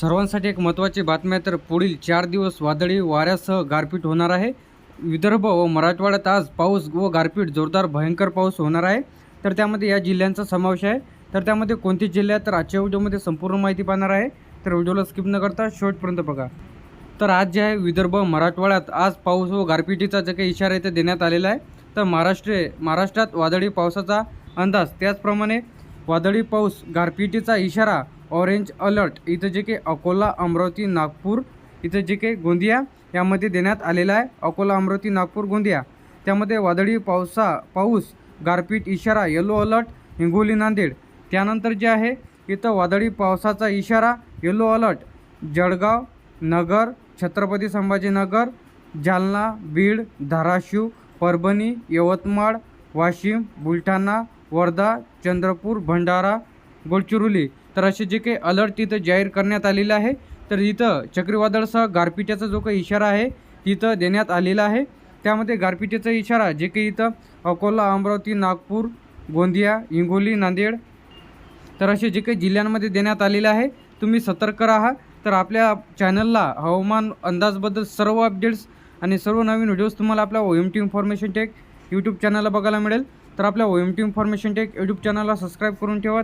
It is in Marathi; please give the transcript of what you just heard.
सर्वांसाठी एक महत्त्वाची बातमी आहे तर पुढील चार दिवस वादळी वाऱ्यासह गारपीट होणार आहे. विदर्भ व मराठवाड्यात आज पाऊस व गारपीट जोरदार भयंकर पाऊस होणार आहे. तर त्यामध्ये या जिल्ह्यांचा समावेश आहे. तर त्यामध्ये कोणती जिल्हे आहेत तर आजच्या व्हिडिओमध्ये संपूर्ण माहिती पाहणार आहे. तर व्हिडिओला स्किप न करता शेवटपर्यंत बघा. तर आज जे आहे विदर्भ मराठवाड्यात आज पाऊस व गारपिटीचा जे काही इशारा इथे देण्यात आलेला आहे. तर महाराष्ट्र महाराष्ट्रात वादळी पावसाचा अंदाज. त्याचप्रमाणे वादळी पाऊस गारपिटीचा इशारा ऑरेंज अलर्ट. इथं जे काही अकोला अमरावती नागपूर इथं जे काही गोंदिया यामध्ये देण्यात आलेला आहे. अकोला अमरावती नागपूर गोंदिया. त्यामध्ये वादळी पावसा पाऊस गारपीट इशारा येलो अलर्ट हिंगोली नांदेड. त्यानंतर जे आहे इथं वादळी पावसाचा इशारा येलो अलर्ट जळगाव नगर छत्रपती संभाजीनगर जालना बीड धाराशिव परभणी यवतमाळ वाशिम बुलढाणा वर्धा चंद्रपूर भंडारा गडचिरोली. तर असे जे काही अलर्ट तिथं जाहीर करण्यात आलेले आहे तर इथं चक्रीवादळसह गारपिट्याचा जो काही इशारा आहे तिथं देण्यात आलेला आहे. त्यामध्ये गारपिटीचा इशारा जे काही इथं अकोला अमरावती नागपूर गोंदिया हिंगोली नांदेड तर असे जे काही जिल्ह्यांमध्ये देण्यात आलेले आहे तुम्ही सतर्क राहा. तर आपल्या चॅनलला हवामान अंदाजबद्दल सर्व अपडेट्स आणि सर्व नवीन व्हिडिओज तुम्हाला आपल्या O M T information tech YouTube चॅनलला बघायला मिळेल. तर आपल्या O M T information tech YouTube चॅनलला सबस्क्राईब करून ठेवा.